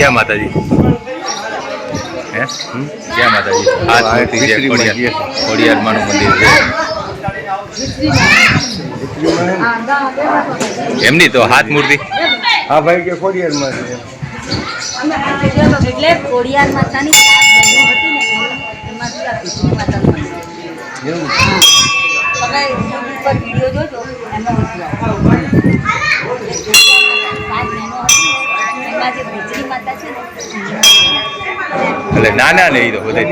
જય માતાજી. હે? જય માતાજી. હાથ મૂર્તિ છે ખોડિયાર. ખોડિયારમાંનું મંદિર છે. એમની તો હાથ મૂર્તિ. હા ભાઈ કે ખોડિયારમાં છે. એટલે ખોડિયાર માતાની આ. એવું એમાં જે એટલે નાના ને એ તો બધે?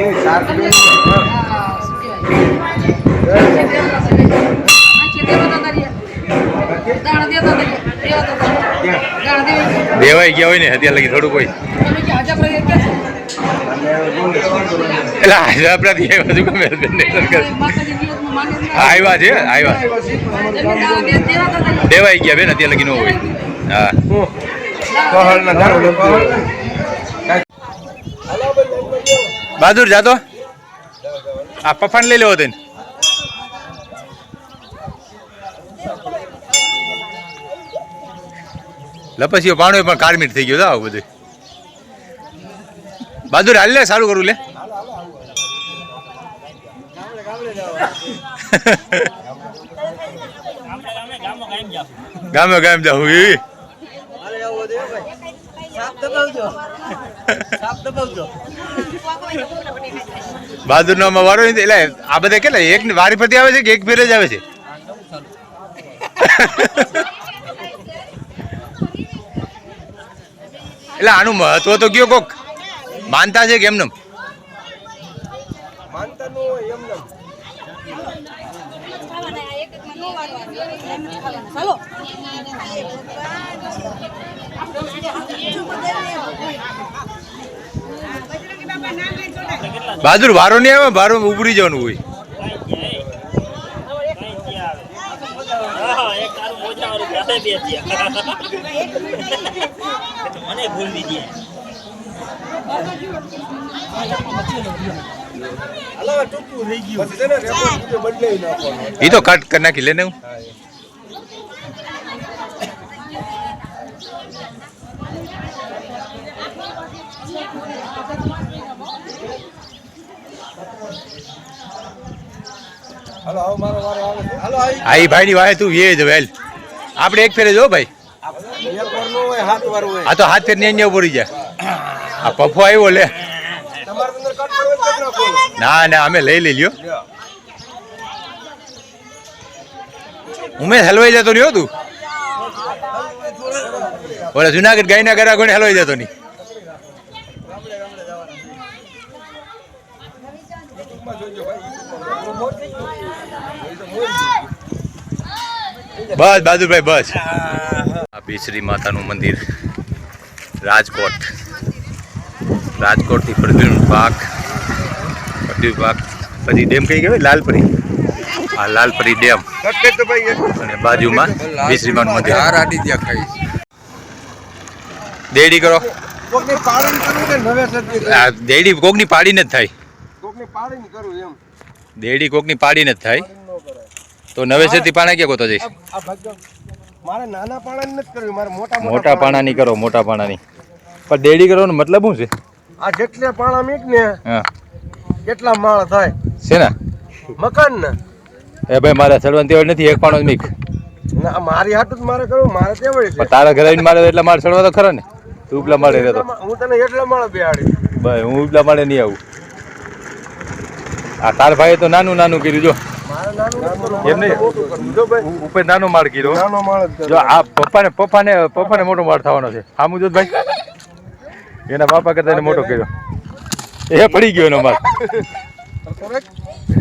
દેવાઈ ગયા હોય ને અત્યારે લગી થોડું કોઈ. એટલે આપણાથી ગમે? કરે. હા, આવ્યા છે આવ્યા. દેવાઈ ગયા બેન અત્યારે લગી ન હોય. હા. બહાદુર જાતો આ પફાન લઈ લેવો તેને. લપસીઓ પાણો પણ કારમીટ થઈ ગયો આવું બધું બહાદુર, હાલ લે, સારું કરું લે. ગામે ગામ જાઉં. ઈ. બહાદુર નો આમાં વારો એટલે આ બધા કેટલા? એક વારી પરથી આવે છે કે એક ફેર જ આવે છે? એટલે આનું મહત્વ તો કયો કોક? માનતા છે કે એમને? માનતા નો હોય એમને બહાદુર વારો નહીં આવે વારો ઉભરી જવાનું હોય. મને ભૂલ દીધી એ તો કટ કરી નાખી લે ને હું. હાલો આવો મારો વારો આવે હાલો આવી આ ઈ ભાઈની વાહે તું વે જ વેલ. આપણે એક ફેરે જો ભાઈ. નો આ તો હાથ ફેર ને પડી જાય. આ પફો આવ્યો લે. ના ના અમે લઈ લઈ લ્યો. લ્યો. ઉમેશ હલવાઈ જતો રહ્યો તું. ઓલા જુનાગઢ ગાયના ગરા કોને હલવાઈ જતો નહીં. બસ બહાદુરભાઈ બસ. આ બેસરી માતાનું મંદિર. રાજકોટ. રાજકોટથી પ્રદ્યુન પાક. પ્રદ્યુન પાક. પછી ડેમ કઈ કહેવાય? લાલપરી. આ લાલપરી ડેમ. અને બાજુમાં બેસરીમાનું મંદિર. દેડી કરો. દેડી કોકની પાડીને જ થાય. દેડી કોકની પાડીને જ થાય. તો નવેસરથી પાણા ક્યાં ગોતો જઈશ? મારે નાના પાણાની નથી કરવી મારે મોટા મોટા પાણાની કરો મોટા પાણાની. પણ દેડી કરવાનો મતલબ શું છે? આ જેટલા પાણા મીક ને હા. કેટલા માળ થાય. છે ને મકાન ને. એ ભાઈ મારે સડવાની તેવડ નથી એક પાણો મીક ના મારી હાટું જ મારે કરવું મારે તેવડી છે. પણ તારા ઘરે મારે એટલા માળ સડવા તો ખરા ને? તું ઉપલા માળે રહેતો. હું તને એટલા માળ બેહાડી. ભાઈ હું ઉપલા માળે નહીં આવું. આ તાર ભાઈએ તો નાનું નાનું કર્યું જો. ઉપર નાનો માળ કીધો. નાનો માળ જો આ પપ્પાને પપ્પાને પપ્પાને મોટો માળ થવાનો છે. હા મુજબ ભાઈ એના બાપા કરતા એને મોટો કર્યો. એ પડી ગયો એનો માળ.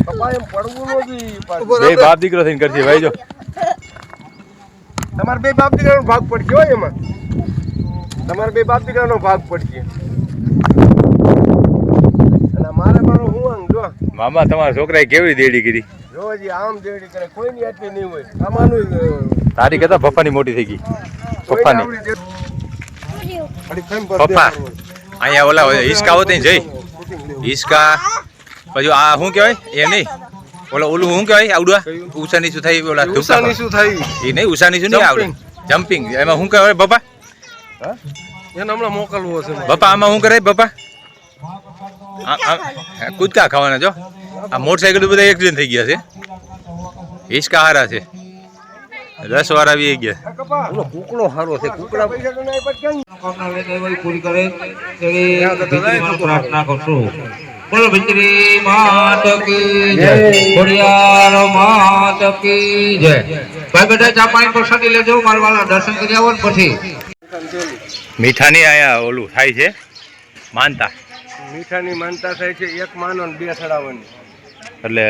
પપ્પા એમ પડવું બે બાપ દીકરો થઈને કરશે ભાઈ જો. તમારે બે બાપ દીકરાનો ભાગ પડશે હોય એમાં. તમારે બે બાપ દીકરાનો ભાગ પડશે. અને મારે મારો હું આમ જો. મામા તમારા છોકરાએ કેવી દેડી કરી જો હજી આમ જેડી કરે કોઈની આટલી નહીં હોય. આમાંનું તારી કહેતા પપ્પાની મોટી થઈ ગઈ. પપ્પાની. પપ્પા. અહીંયા ઓલા હિસકા હોતે જઈ. હિસકા પછી આ શું કહેવાય? એ નહીં. ઓલા ઓલું શું કહેવાય? આવડવા? ઉષા શું થઈ ઓલા ઉષા શું થઈ. એ નહીં ઉષા શું નહીં આવડે. જમ્પિંગ એમાં શું કહેવાય પપ્પા? એને હમણાં મોકલવો છે પપ્પા આમાં શું કરે પપ્પા? કૂદકા ખાવાના જો આ મોટરસાઇકલ બધા એક્સિડન્ટ થઈ ગયા છે. હિંચકા હારા છે. દસ વાર આવી ગયા. કુકડો સારો છે કુકડા પૂરી કરે પ્રાર્થના કરશું બોલો ભીતરી માત કી જય ખોડિયાર માત કી જય ભાઈ બધા ચા પાણી પ્રસાદી લેજો મારવાલા દર્શન કરી આવો ને પછી મીઠાની આયા ઓલું થાય છે. માનતા. મીઠાની માનતા થાય છે એક માનો ને બે ચડાવવાની એટલે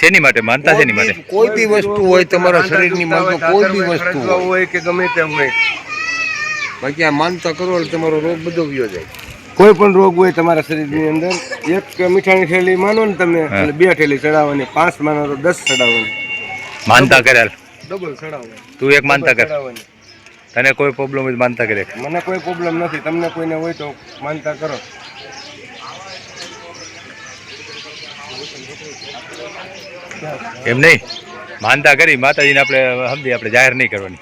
શેની માટે માનતા શેની માટે? કોઈ બી વસ્તુ હોય તમારા શરીરની માનતા કોઈ બી વસ્તુ હોય. કે ગમે તેમ હોય. બાકી આ માનતા કરો એટલે તમારો રોગ બધો ગયો જાય. કોઈ પણ રોગ હોય તમારા શરીરની અંદર એક મીઠાની થેલી માનો ને તમે એટલે બે થેલી ચડાવવાની પાંચ માનો તો દસ ચડાવવાની. માનતા કરેલ ડબલ ચડાવવાની. તું એક માનતા કર. ચડાવવાની. તને કોઈ પ્રોબ્લેમ હોય માનતા કરે. મને કોઈ પ્રોબ્લેમ નથી તમને કોઈને હોય તો માનતા કરો. એમ નહીં? માનતા કરી માતાજીને આપણે સમજી આપણે જાહેર નહીં કરવાની.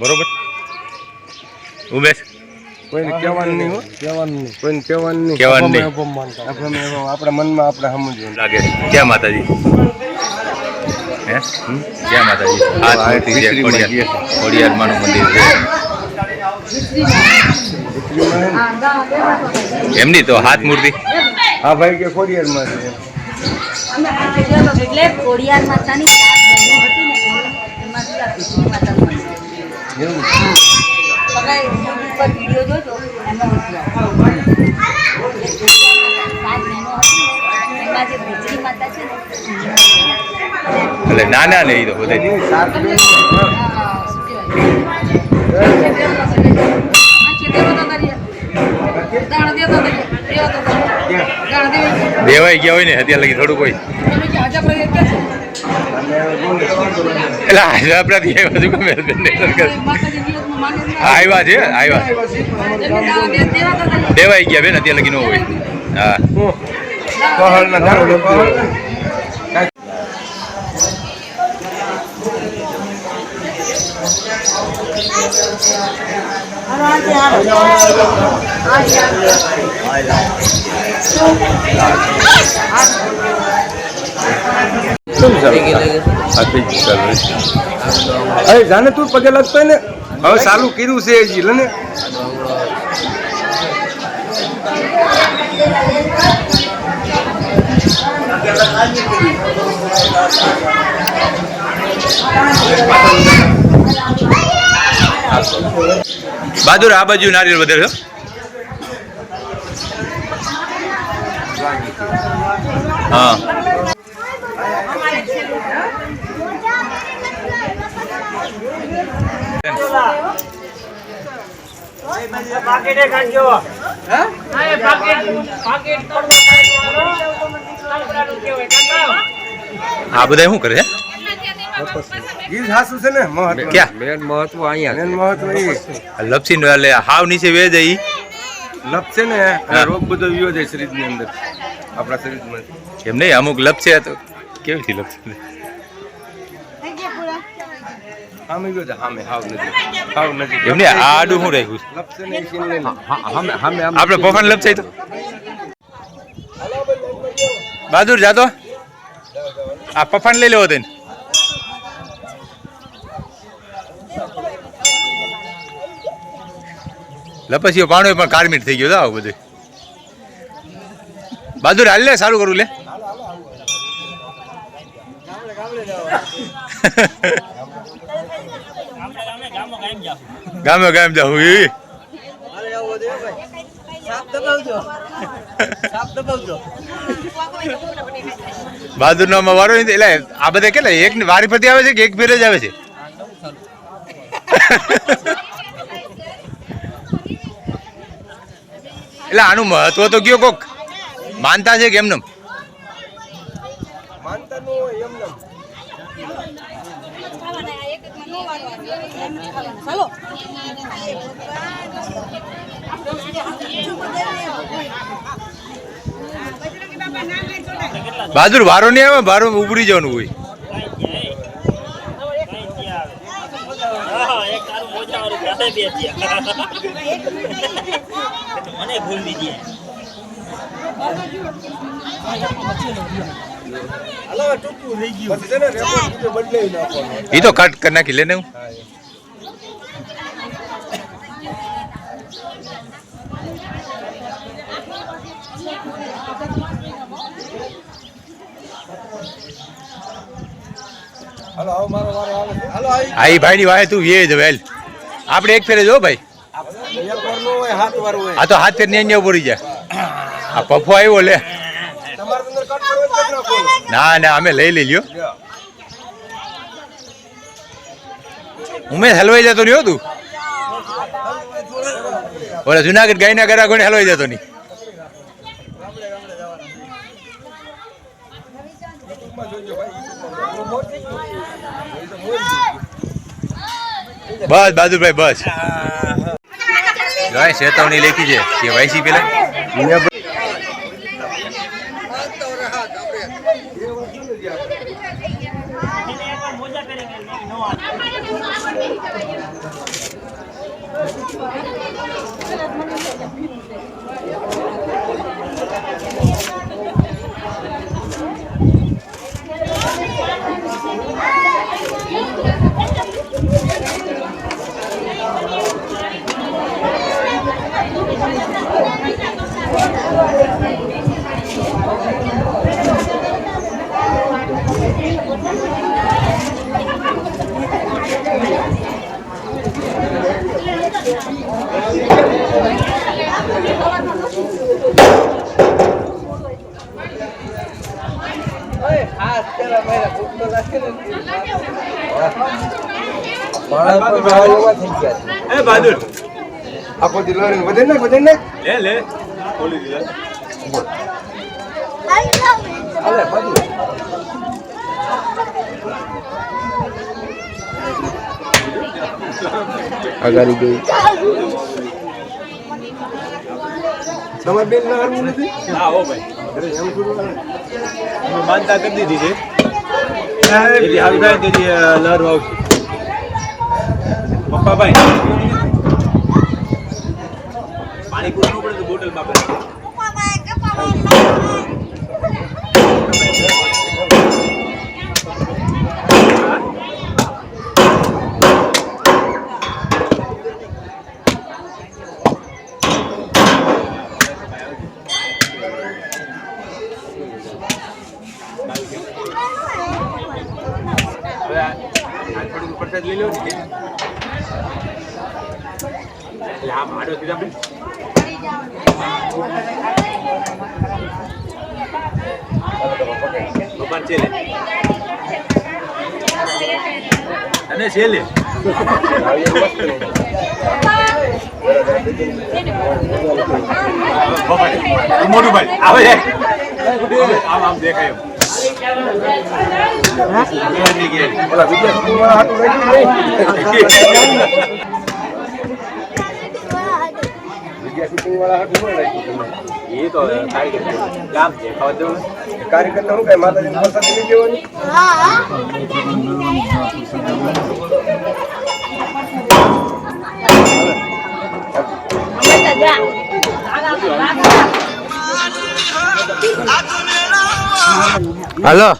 બરોબર? ઉમેશ? કોઈને કહેવાનું નહીં કહેવાનું નહીં. કોઈને કહેવાનું નહીં. કહેવાનું નહીં. આપણે આપણા મનમાં આપણે સમજવું લાગે. ક્યાં માતાજી? હે? હમ? ક્યાં માતાજી? હાથ મૂર્તિ છે મંદિર છે. એમની તો હાથ મૂર્તિ હા ભાઈ કે ખોડિયારમાં એટલે ખોડિયાર માતાની એટલે નાના ને એ તો બધે? દાણ દેતો કરીએ. દેવાઈ ગયા હોય ને અત્યારે લગી થોડું કોઈ? એટલે આજે આપણા થી આવ્યા ગમે આવ્યા છે, આવ્યા એટલે દાણ દે- દેવા તો કરીએ. દેવાઈ ગયા બેન અત્યારે લગી ન હોય હા અરે જાને તું પગે લાગતો ને? હવે સારું કીધું છે હજી Thank ને. બહાદુર આ બાજુ નારિયેળ વધારે છે હા આ બધા શું કરે છે ગીર હાસુ છે ને મહત્વ. ક્યાં? મેન મહત્વ અહીંયા મેન મહત્વ લપસી લપસી એટલે હાવ નીચે વેજ જાય ઈ. લપ છે ને રોગ બધો વિયો જાય શરીરની અંદર આપણા શરીરમાં. એમ નહીં અમુક લપસે તો કેવી થી લપસે? સામે ગયો સામે હાવ નથી હાવ નથી એમ નહીં આ આડું શું રાખ્યું છે? ને સીન લઈને સામે સામે આપણે પફાન લપસાય તો. બહાદુર જાતો. આ પફાન લઈ લેવો તેને. લપસીઓ પાણો પણ કારમીટ થઈ ગયો આવું બધું. બહાદુર હાલ લે, સારું કરું, લે. ગામે ગામ જાઉં એ બહાદુર નો વારો એટલે આ બધા કેટલા, એક વારી ફરતી આવે છે કે એક ફેરે જ આવે છે? એટલે આનું મહત્વ તો કયો કોક? માનતા છે કે એમને બહાદુર વારો નહીં આવે ભારો ઉભરી જવાનું હોય. પછી છે ને રેકોર્ડ બીજો બદલાવી એ તો કટ કરી નાખી લે ને હું. હાલો આવો મારો વારો આવે હાલો આવી. આ ઈ ભાઈની વાહે તું એ જ વેલ. આપણે એક ફેરે જો ભાઈ. આ તો હાથ ફેર ને પડી જાય. આ પફો આવ્યો લે. ના ના અમે લઈ લઈ લ્યો ઉમેશ હલવાઈ જતો નહીં તું? ઓલા જુનાગઢ ગાયના ગરા કોને હલવાઈ જતો નહીં. બસ બાદુભાઈ બસ. ચેતવણી લેખી છે. કે વાયસી પેલા? આખો દી લોરીને વધે ને વધે ને હાલે અગાડી ગઈ. તમારે બેન ના નથી? હા હો ભાઈ. એમ થોડું માનતા કરી દીધી છે. તેથી હારું થાય ને તેથી લહેર વાવશે. પપ્પા ભાઈ. પાણી પૂરું પડે તો બોટલમાં પડે પ્રસાદ લઈ લો ને એટલે આમ આડો સીધા આપણે. ભગવાન છે લે. અને છે લે. મોટું ભાઈ આવે આમ આમ દેખાય વિદ્યા સ્કૂલ વાળા હાટું રાખ્યું નહીં. વિદ્યા શૂટિંગ વાળા ન હાલો.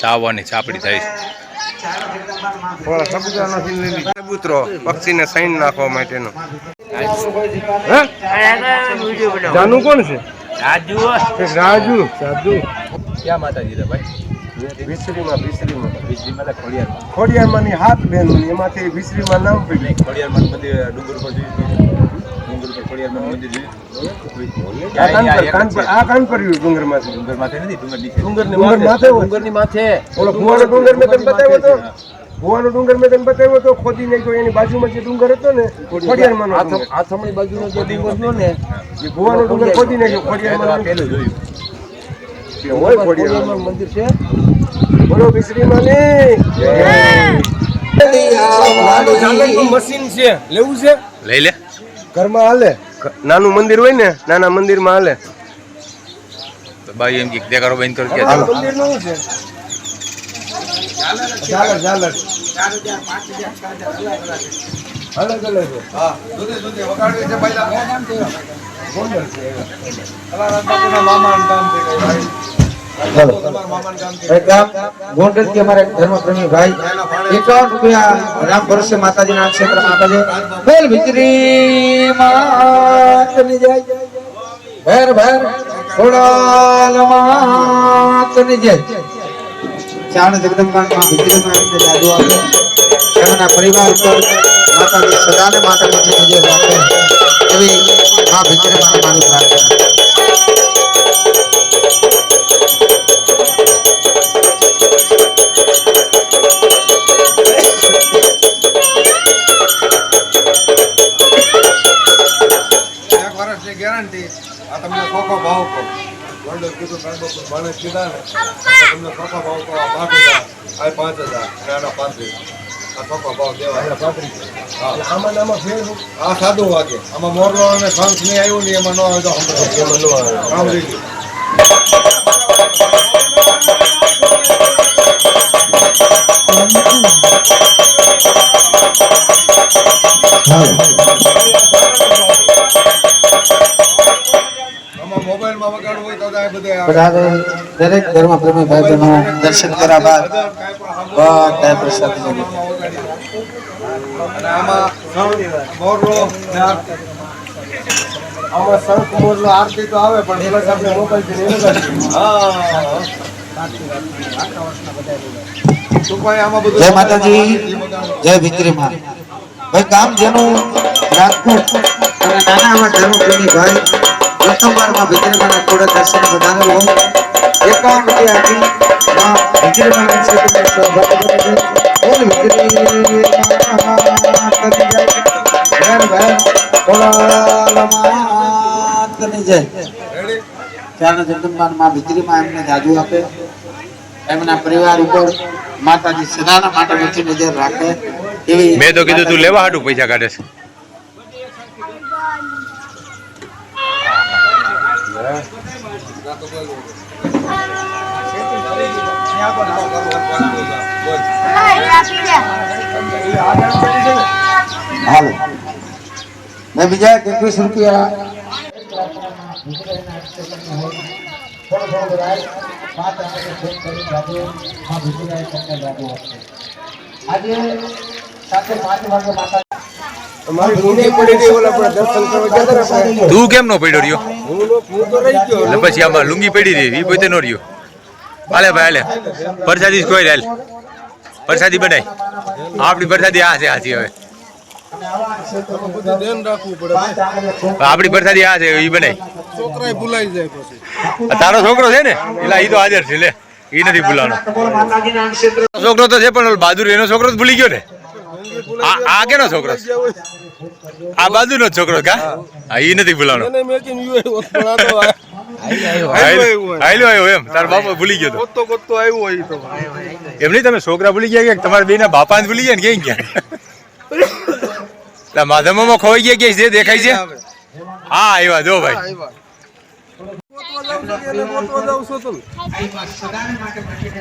ચાવવાની ચાપડી થાય. સબૂતરો પક્ષીને સાઈન નાખવા માટેનો? જાનું કોણ છે? રાજુ. રાજુ સાધુ ક્યાં માતાજી ભાઈ? વિસરીમાં વિસરીમાં ખોડિયારમાં. ખોડિયારમાંની હાથ બેન એમાંથી વિસરીમાં નામ પડ્યું. ખોડિયારમાં બધી ડુંગર પર ભુવાનો ડુંગર મેં તને બતાવ્યો તો. ભુવાનો ડુંગર મેં તને બતાવ્યો તો ખોદી નાખ્યો એની બાજુમાં જે ડુંગર હતો ને ખોડિયારમાંનો ડુંગર. આથમણી બાજુનો જે ડુંગર રહ્યો ને એ ભુવાનો ડુંગર ખોદી નાખ્યો એ તો આ ખોડિયારમાંનો પેલું જોયું. હોય ખોડિયારમાં. મંદિર છે. બોલો વિસરીમાંની ચાલકનું મશીન છે. લેવું છે? લઈ લે. ઘરમાં હાલે? નાનું મંદિર હોય ને નાના મંદિરમાં હાલે. તો ભાઈ એમ કે દેખાડો બંધ કરો કે મંદિરનું શું છે? ઝાલર ઝાલર. અલગ અલગ હા. જુદી જુદી વગાડવી છે પહેલા. ગોંડલ છે. અલારામ કામ છે કઈ ચાલો એક કામ ગોંડલથી અમારે ધર્મપ્રેમી ભાઈ. એકાવન રૂપિયા રામ ભરોસે માતાજીના ક્ષેત્રમાં આપે છે. બોલ વિક્રી માતની જય. ભેર ભેર ખોડાલ માતની જય. ચાણ જગદંબાનમાં વિક્રીમાં રીતે જાદુ આપે. એમના પરિવાર ઉપર માતાજી સદાને માતાજી જય રાખે એવી મા વિક્રીમાં મારું પ્રાર્થના. આ તમને ખોખો ભાવ કહો. ગોલ્ડન કીધું કાંડો ભણે કીધા ને. તમને ખોખો ભાવ કહો આ પાંચ હજાર આ પાંચ હજાર અને આના પાંત્રીસ. આ ખોખો ભાવ દેવા. આમાં આમાં ફેર આ સાદું વાગે આમાં મોરલો અને શંખ નહીં આવ્યું ને એમાં ન આવે તો એમાં ન આવે. આમાં બધે દરેક ધર્મ પ્રેમી ભાઈ બહેનો દર્શન કર્યા બાદ બધા પ્રસાદ આમાં ને આરતી તો આવે પણ આપણે. હા. બધું જય માતાજી જય ભીતરી માં. ભાઈ કામ જેનું રાજકોટ. અને નાના એવા ધર્મ પ્રેમી ભાઈ પ્રથમવારમાં માં થોડા દર્શન બધાને એકાવન રૂપિયા આપી માં માં છે તમે સૌભાગ્ય બની છે બોલ ભીતરી કરી જાય ઘર ઘર ખોડાલ માતાની જય. રેડી ચારણ જગદંબા માં ભીતરીમાં એમને જાદુ આપે. એમના પરિવાર ઉપર માતાજી સદાના માટે વચ્ચે નજર રાખે. એવી મેં તો કીધું તું લેવા હાટું પૈસા કાઢે છે. હાલો મેં બીજા એકવીસ રૂપિયા આજે સાથે પાંચ વાગે માતા મારી ઊંઘી પડી ગઈ ઓલા આપણે દર્શન કરવા ગયા હતા ને આપણે. તું કેમ નો પડ્યો રહ્યો? હું નો- હું તો રહી ગયો. એટલે પછી આમાં લુંગી પડી રહી એ પોતે નો રહ્યો. હાલે ભાઈ હાલે. પરસાદી કોઈ હાલ પ્રસાદી બનાય. આપણી પરસાદી આ છે આથી હવે. આપડી પ્રસાદી આ છે એ બનાય. છોકરાએ ભૂલાઈ જાય પછી. તારો છોકરો છે ને એટલે એ તો હાજર છે લે. એ નથી ભૂલાનો છોકરો તો છે પણ બહાદુર એનો છોકરો જ ભૂલી ગયો ને. આ આ કેનો છોકરો આ બાજુનો છોકરો કા હા? એ નથી ભૂલાનો એને મેં કીધું યુ આવ્યો પણ આ તો આ- હાલ્યો આવ્યો એમ. તારો બાપો ભૂલી ગયો તો. ગોતતો ગોતતો આવ્યો હોય તો. એમ નહીં તમે છોકરા ભૂલી ગયા કે તમારા બેના બાપા ભૂલી ગયા ને ક્યાં ગયા? માધમોમાં ખોવાઈ ગયા કે જે દેખાય છે? હા આવ્યા જો ભાઈ.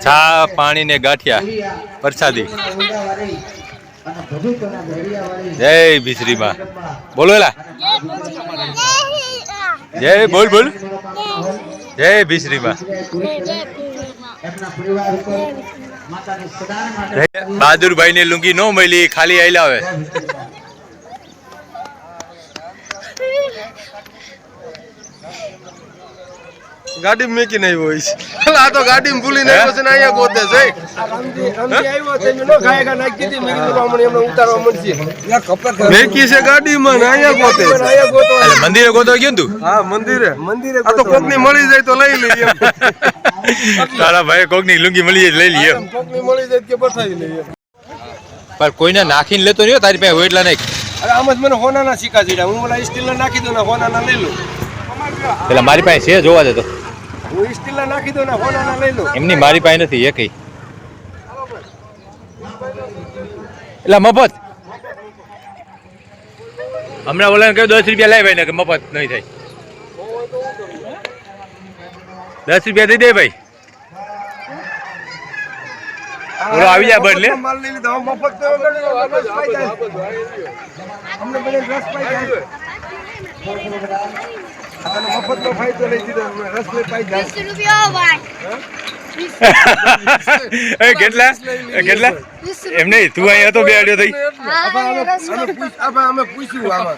ચા પાણી ને ગાંઠિયા પ્રસાદી. જય ભીસરીમાં બોલો એલા. જય બોલ બોલ. જય ભીસરીમાં બહાદુરભાઈ ને લુંગી નો મળી ખાલી આયલા આવે ગાડી મેકીને આવ્યો હોય છે. આ તો ગાડી ભૂલીને આવ્યો છે ને અહીંયા ગોતે છે મેકી છે ગાડીમાં ને અહીંયા ગોતે મંદિરે ગોતો ગયો તું? હા મંદિરે. મંદિરે આ તો કોકની મળી જાય તો લઈ લઈએ. તારા ભાઈ કોકની લુંગી મળી જાય લઈ લઈએ. કોકની મળી જાય કે પઠાવી લઈએ. પણ કોઈને નાખીને લેતો નહીં તારી પાસે હોય એટલા નહીં. અરે આમ જ મને હોનાના સિક્કા જીડા હું ઓલા સ્ટીલના નાખી દઉં ને હોનાના લઈ લઉં. એટલે મારી પાસે છે જોવા દે તો. હું સ્ટીલના નાખી દઉં ને હોનાના લઈ લઉં એમની મારી પાસે નથી એકઈ એટલે મફત હમણાં ઓલાને કહ્યું દસ રૂપિયા લાવી ભાઈ ને કે મફત નહીં થાય દસ રૂપિયા દઈ દે ભાઈ ઓલો આવી જાય બદલે મફત. અમને બધાને રસ પાઈ જાય અને મફતનો ફાયદો લઈ દીધો રસ લઈ પાઈ જાય વીસ રૂપિયા ભાઈ કેટલા? કેટલા? એમ તું અહીંયા હતો બેડ્યો થઈ. અમે- પૂછ્યું આમાં.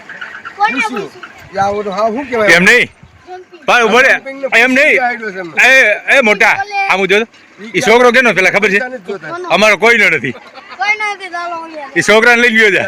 પૂછ્યું. હા શું કહેવાય? એમ નહીં? પણ ઊભો રે. એમ નહીં? એમને. એ એ મોટા આમ જો એ છોકરો કેનો પેલા ખબર છે? અમારો કોઈનો નથી. કોઈ નથી એ છોકરાને લઈ ગયો છે